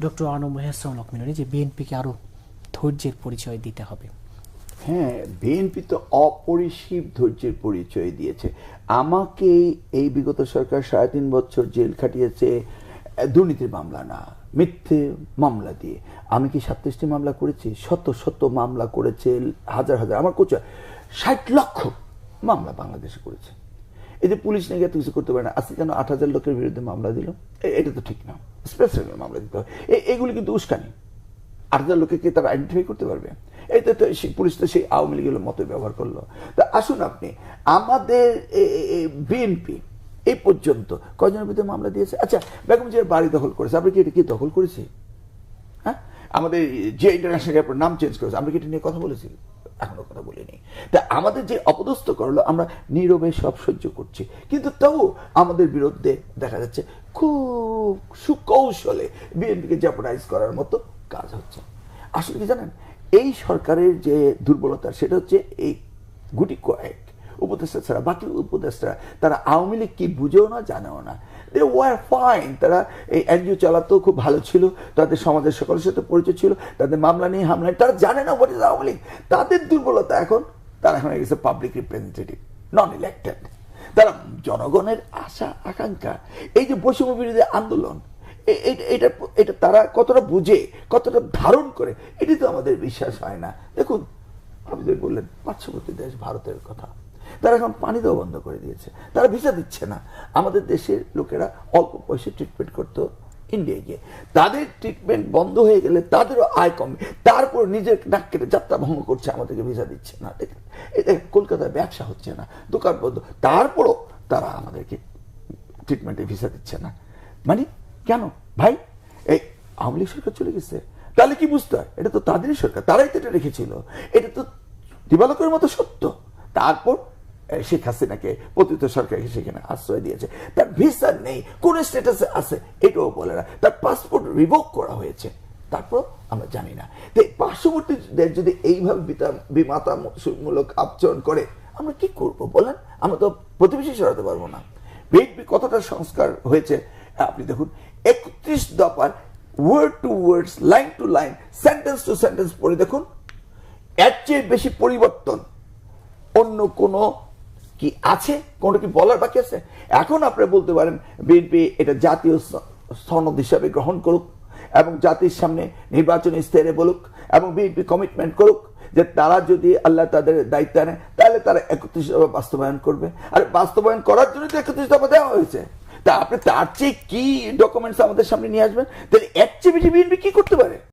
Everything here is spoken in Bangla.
ডক্টর আনম মেহসান লক্ষ্মী যে বিএনপিকে আরও ধৈর্যের পরিচয় দিতে হবে। হ্যাঁ বিএনপি তো অপরিসীম ধৈর্যের পরিচয় দিয়েছে। আমাকে এই বিগত সরকার সাড়ে তিন বছর জেল খাটিয়েছে, দুর্নীতির মামলা না, মিথ্যে মামলা দিয়ে। আমি কি সাতত্রিশটি মামলা করেছি? শত শত মামলা করেছে, হাজার হাজার, আমার কোচা ষাট লক্ষ মামলা বাংলাদেশে করেছে। যে পুলিশ নাকি এত কিছু করতে পারে না, আজকে কেন আট হাজার লোকের বিরুদ্ধে মামলা দিল? এটা তো ঠিক না। স্পেশাল মামলা দিতে হবে। এগুলি কিন্তু উস্কানি। আট হাজার লোককে কি তারা আইডেন্টিফাই করতে পারবে? এই তো পুলিশ তো সেই আওয়ামী লীগের মতো ব্যবহার করল। তা আসুন আপনি, আমাদের বিএনপি এই পর্যন্ত কজনের বিরুদ্ধে মামলা দিয়েছে? আচ্ছা বেগম জিয়ার বাড়ি দখল করেছে। আপনি কি এটা কি দখল করেছি? হ্যাঁ? আমাদের যে ইন্টারন্যাশনাল এয়ারপোর্ট নাম চেঞ্জ করেছে। আমরা কি এটা নিয়ে কথা বলেছি? এখনও কথা বলিনি। তা আমাদের যে অপদস্থ করল, আমরা নীরবে সব সহ্য করছি। কিন্তু তাও আমাদের বিরুদ্ধে দেখা যাচ্ছে খুব সুকৌশলে বিএনপিকে জ্যাপোটাইজ করার মতো কাজ হচ্ছে। আসলে কি জানেন, এই সরকারের যে দুর্বলতা, সেটা হচ্ছে এই গুটি কয়েক উপদেষ্টা ছাড়া, বাকি উপদেষ্টা, তারা আওয়ামী লীগ কি বুঝেও না, জানেও না। দে ওয়ার ফাইন তারা এই এনজিও চালাতেও খুব ভালো ছিল, তাদের সমাজের সকলের সাথে পরিচয় ছিল, তাদের মামলা নিয়ে হামলা নিয়ে, তারা জানে না হোয়াট ইজ আওয়ামী লীগ। তাদের দুর্বলতা এখন, তারা এখন গেছে পাবলিক রিপ্রেজেন্টেটিভ নন ইলেক্টেড তারা জনগণের আশা, আকাঙ্ক্ষা, এই যে বৈষম্য বিরোধী আন্দোলন এটা এটা তারা কতটা বুঝে, কতটা ধারণ করে, এটি তো আমাদের বিশ্বাস হয় না। দেখুন, আপনি বললেন, পার্শ্ববর্তী দেশ ভারতের কথা তারা এখন পানি দেওয়া বন্ধ করে দিয়েছে। তারা ভিসা দিচ্ছে না। আমাদের দেশের লোকেরা অল্প পয়সা ট্রিটমেন্ট করতো ইন্ডিয়ায় গিয়ে। তাদের ট্রিটমেন্ট বন্ধ হয়ে গেলে তাদেরও আয় কমে। তারপর নিজের নাক কেটে যাত্রা ভঙ্গ করছে, আমাদেরকে ভিসা দিচ্ছে না। কলকাতায় ব্যবসা হচ্ছে না, দোকান বন্ধ। তারপরও তারা আমাদেরকে ট্রিটমেন্টে ভিসা দিচ্ছে না। মানে কেন? ভাই, এই আওয়ামী লীগ সরকার চলে গেছে। তাহলে কি বুঝতে হয়? এটা তো তাদেরই সরকার। তারাই তো এটা রেখেছিল। এটা তো দিবালকের মতো সত্য। তারপর শেখ হাসিনাকে পতিত সরকারকে সেখানে আশ্রয় দিয়েছে। তার ভিসা নেই, কোন স্ট্যাটাসে আছে, এটাও বলে না। তার পাসপোর্ট রিভোক করা হয়েছে, তারপর আমরা জানি না। তো পার্শ্ববর্তী দেশ যদি এইভাবে বিমাতামূলক আচরণ করে, আমরা কি করব বলেন? আমরা তো প্রতিবেশী সরাতে পারব না। বিএনপি কতটা সংস্কার হয়েছে, আপনি দেখুন, একত্রিশ দফার word to words line to line sentence to sentence পড়ে দেখুন, এর চেয়ে বেশি পরিবর্তন অন্য কোন কি আছে? কোনটা কি বলার বাকি আছে? এখন আপনি বলতে পারেন, বিএনপি এটা জাতীয় সনদ হিসাবে গ্রহণ করুক এবং জাতির সামনে নির্বাচনী স্তরে বলুক এবং বিএনপি কমিটমেন্ট করুক যে তারা যদি আল্লাহ তাদের দায়িত্ব নেয় তাহলে তারা একত্রিশ দফা বাস্তবায়ন করবে। আর বাস্তবায়ন করার জন্য তো একত্রিশ দফা দেওয়া হয়েছে। তা আপনি তার চেয়ে কি ডকুমেন্টস আমাদের সামনে নিয়ে আসবেন? তাহলে এর চেয়ে বেশি বিএনপি কি করতে পারে?